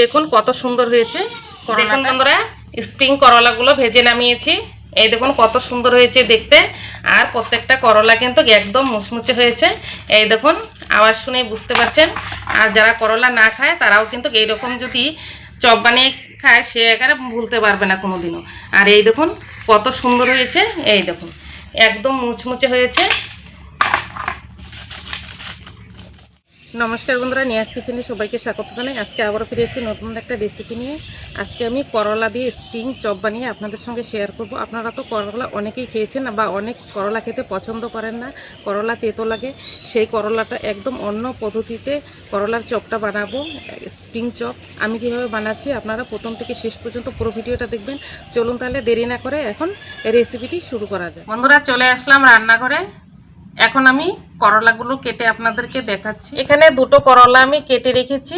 দেখুন কত সুন্দর হয়েছে দেখুন বন্ধুরা স্প্রিং করলাগুলো ভেজে নামিয়েছি। এই দেখুন কত সুন্দর হয়েছে দেখতে। আর প্রত্যেকটা করলা কিন্তু একদম মুচমুচে হয়েছে। এই দেখুন আওয়াজ শুনে বুঝতে পারছেন। আর যারা করলা না খায় তারাও কিন্তু এইরকম যদি চপ বানিয়ে খায় সে একারে ভুলতে পারবে না কোনোদিনও। আর এই দেখুন কত সুন্দর হয়েছে। এই দেখুন একদম মুচমুচে হয়েছে। নমস্কার বন্ধুরা, নিয়াজ কিচেনে সবাইকে স্বাগত জানাই। আজকে আবারও ফিরে এসেছি নতুন একটা রেসিপি নিয়ে। আজকে আমি করলা দিয়ে স্প্রিং চপ বানিয়ে আপনাদের সঙ্গে শেয়ার করব। আপনারা তো করলা অনেকেই খেয়েছেন বা অনেক করলা খেতে পছন্দ করেন না, করলা তেতো লাগে, সেই করলাটা একদম অন্য পদ্ধতিতে করলার চপটা বানাবো স্প্রিং চপ আমি কীভাবে বানাচ্ছি আপনারা প্রথম থেকে শেষ পর্যন্ত পুরো ভিডিওটা দেখবেন। চলুন তাহলে দেরি না করে এখন রেসিপিটি শুরু করা যায় বন্ধুরা, চলে আসলাম রান্নাঘরে। এখন আমি করলাগুলো কেটে আপনাদেরকে দেখাচ্ছি। এখানে দুটো করলা আমি কেটে রেখেছি।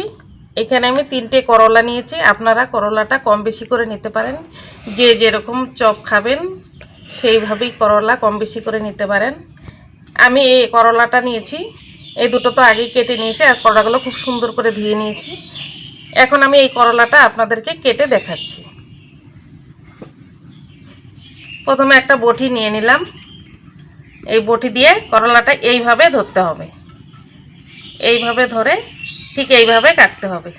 এখানে আমি তিনটে করলা নিয়েছি। আপনারা করলাটা কম বেশি করে নিতে পারেন। যে যেরকম চপ খাবেন, সেইভাবেই করলা কম বেশি করে নিতে পারেন। আমি এই করলাটা নিয়েছি। এই দুটো তো আগেই কেটে নিয়েছি আর করলাগুলো খুব সুন্দর করে ধুয়ে নিয়েছি। এখন আমি এই করলাটা আপনাদেরকে কেটে দেখাচ্ছি। প্রথমে একটা বটি নিয়ে নিলাম। এই বটি দিয়ে করলাটা এইভাবে ধরতে হবে। এইভাবে ধরে ঠিক এইভাবে কাটতে হবে।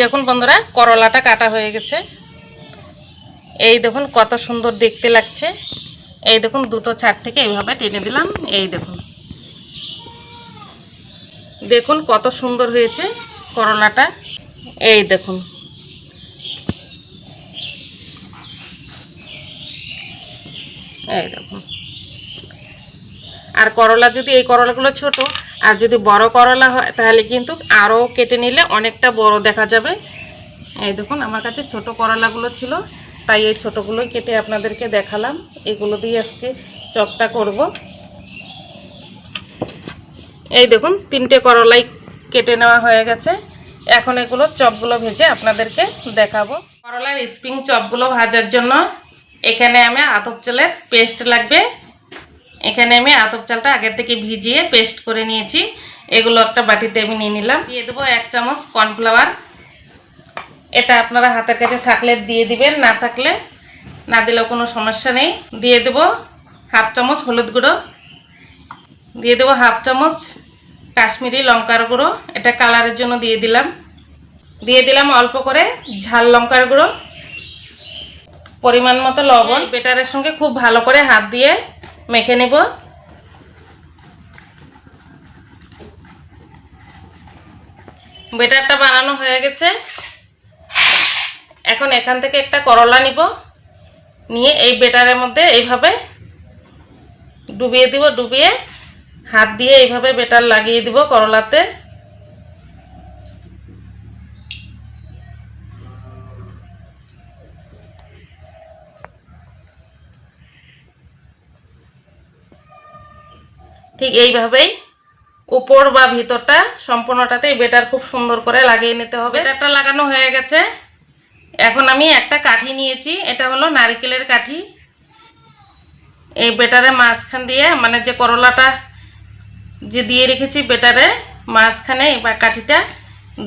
দেখুন বন্ধুরা, করলাটা কাটা হয়ে গেছে। এই দেখুন কত সুন্দর দেখতে লাগছে। এই দেখুন দুটো ছাড় থেকে এইভাবে টেনে দিলাম। এই দেখুন। দেখুন কত সুন্দর হয়েছে করলাটা। এই দেখুন। এই দেখুন আর করলা যদি এই করলাগুলো ছোট, আর যদি বড় করলা হয়, তাহলে কিন্তু আরও কেটে নিলে অনেকটা বড় দেখা যাবে। এই দেখুন, আমার কাছে ছোট করলাগুলো ছিল, তাই এই ছোটোগুলোই কেটে আপনাদেরকে দেখালাম। এগুলো দিয়ে আজকে চপটা করব। এই দেখুন, তিনটে করলাই কেটে নেওয়া হয়ে গেছে। এখন এগুলো চপগুলো ভেজে আপনাদেরকে দেখাবো। করলার স্প্রিং চপগুলো ভাজার জন্য এখানে আমি আতপ চালের পেস্ট লাগবে। এখানে আমি আতপ চালটা আগের থেকে ভিজিয়ে পেস্ট করে নিয়েছি। এগুলো একটা বাটিতে আমি নিয়ে নিলাম। দিয়ে দেবো এক চামচ কর্নফ্লাওয়ার। এটা আপনারা হাতের কাছে থাকলে দিয়ে দিবেন, না থাকলে না দিলেও কোনো সমস্যা নেই। দিয়ে দেব হাফ চামচ হলুদ গুঁড়ো। দিয়ে দেবো হাফ চামচ কাশ্মীরি লঙ্কার গুঁড়ো। এটা কালারের জন্য দিয়ে দিলাম। দিয়ে দিলাম অল্প করে ঝাল লঙ্কার গুঁড়ো। পরিমাণ মতো লবণ। বেটারের সঙ্গে খুব ভালো করে হাত দিয়ে মেখে নেব। বেটারটা বানানো হয়ে গেছে। এখন এখান থেকে একটা করলা নিব। নিয়ে এই বেটারের মধ্যে এইভাবে ডুবিয়ে দিব, ডুবিয়ে হাত দিয়ে এইভাবে বেটার লাগিয়ে দিব করলাতে। ঠিক এইভাবেই উপর বা ভিতরটা সম্পূর্ণটাতেই বেটার খুব সুন্দর করে লাগিয়ে নিতে হবে। বেটারটা লাগানো হয়ে গেছে। এখন আমি একটা কাঠি নিয়েছি, এটা হলো নারিকেলের কাঠি। এই বেটারে মাঝখান দিয়ে মানে যে করলাটা যে দিয়ে রেখেছি বেটারে, মাঝখানে বা কাঠিটা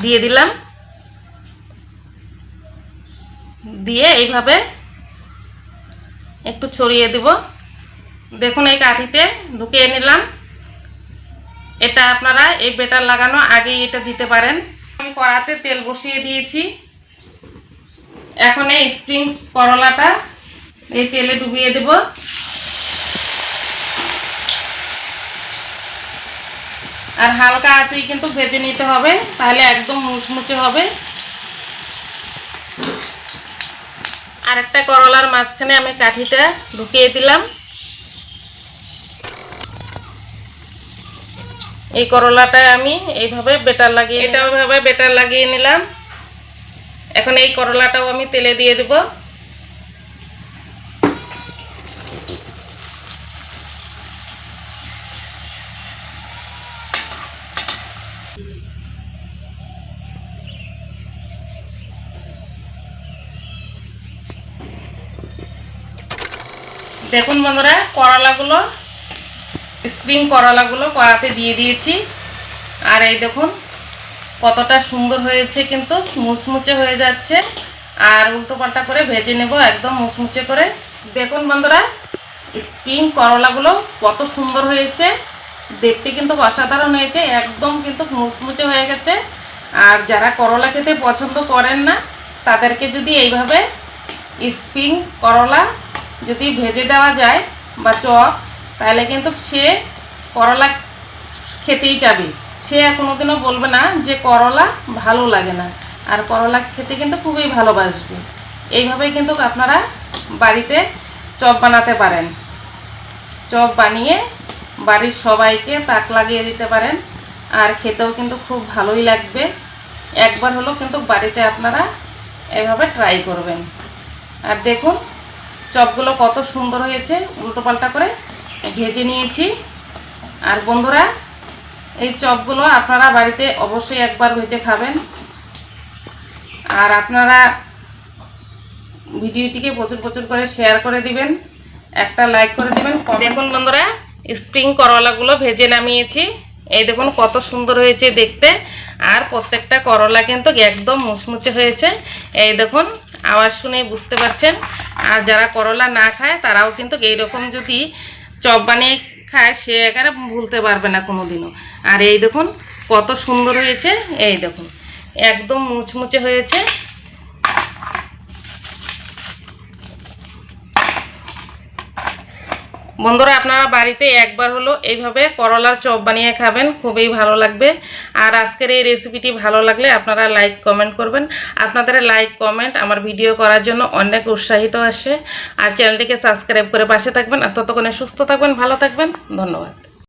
দিয়ে দিলাম। দিয়ে এইভাবে একটু ছড়িয়ে দিব। দেখুন এই কাঠিতে ঢুকিয়ে নিলাম। এটা আপনারা এই বেটার লাগানো আগেই এটা দিতে পারেন। আমি কড়াতে তেল বসিয়ে দিয়েছি। এখন এই স্প্রিং করলাটা এই তেলে ডুবিয়ে দেব। আর হালকা আঁচেই কিন্তু ভেজে নিতে হবে, তাহলে একদম মুচমুচে হবে। আরেকটা করলার মাঝখানে আমি কাঠিটা ঢুকিয়ে দিলাম। এই করলাটা আমি এইভাবে বেটার লাগিয়ে এটা ওইভাবে বেটার লাগিয়ে নিলাম। এখন এই করলাটাও আমি তেলে দিয়ে দেব। দেখুন বন্ধুরা করলাগুলো স্প্রিং করলাগুলো কড়াতে দিয়ে দিয়েছি। আর এই দেখুন, কতটা সুন্দর হয়েছে কিন্তু, মুচমুচে হয়ে যাচ্ছে। আর উল্টো পাল্টা করে ভেজে নেব একদম মুচমুচে করে। দেখুন বন্ধুরা, স্প্রিং করলাগুলো কত সুন্দর হয়েছে। দেখতে কিন্তু অসাধারণ হয়েছে, একদম কিন্তু মুচমুচে হয়ে গেছে। আর যারা করলা খেতে পছন্দ করেন না, তাদেরকে যদি এইভাবে স্প্রিং করলা যদি ভেজে দেওয়া যায় বা চপ তাহলে কিন্তু সে করলা খেতেই যাবে। সে আর কোনোদিনও বলবে না যে করলা ভালো লাগে না। আর করলা খেতে কিন্তু খুবই ভালোবাসবে। এইভাবেই কিন্তু আপনারা বাড়িতে চপ বানাতে পারেন। চপ বানিয়ে বাড়ির সবাইকে তাক লাগিয়ে দিতে পারেন। আর খেতেও কিন্তু খুব ভালোই লাগবে। একবার হলো কিন্তু বাড়িতে আপনারা এভাবে ট্রাই করবেন। আর দেখুন, চপগুলো কত সুন্দর হয়েছে। উল্টো পাল্টা করে ভেজে নিয়েছি। আর বন্ধুরা, এই চপগুলো আপনারা বাড়িতে অবশ্যই একবার ভেজে খাবেন। আর আপনারা ভিডিওটিকে প্রচুর প্রচুর করে শেয়ার করে দিবেন। একটা লাইক করে দিবেন দেখুন বন্ধুরা স্প্রিং করলাগুলো ভেজে নামিয়েছি। এই দেখুন কত সুন্দর হয়েছে দেখতে। আর প্রত্যেকটা করলা কিন্তু একদম মুচমুচে হয়েছে। এই দেখুন, আওয়াজ শুনেই বুঝতে পারছেন। আর যারা করলা না খায়, তারাও কিন্তু এইরকম যদি চপ বানিয়ে খায়, সে একেবারে ভুলতে পারবে না কোনো দিনও আর এই দেখুন, কত সুন্দর হয়েছে, এই দেখুন, একদম মুচমুচে হয়েছে। বন্ধুরা, আপনারা বাড়িতে একবার হলো এইভাবে করলার চপ বানিয়ে খাবেন, খুবই ভালো লাগবে। আর আজকের এই রেসিপিটি ভালো লাগলে আপনারা লাইক কমেন্ট করবেন। আপনাদের লাইক কমেন্ট আমার ভিডিও করার জন্য অনেক উৎসাহিত আসে। আর চ্যানেলটিকে সাবস্ক্রাইব করে পাশে থাকবেন। আর ততক্ষণে সুস্থ থাকবেন, ভালো থাকবেন। ধন্যবাদ।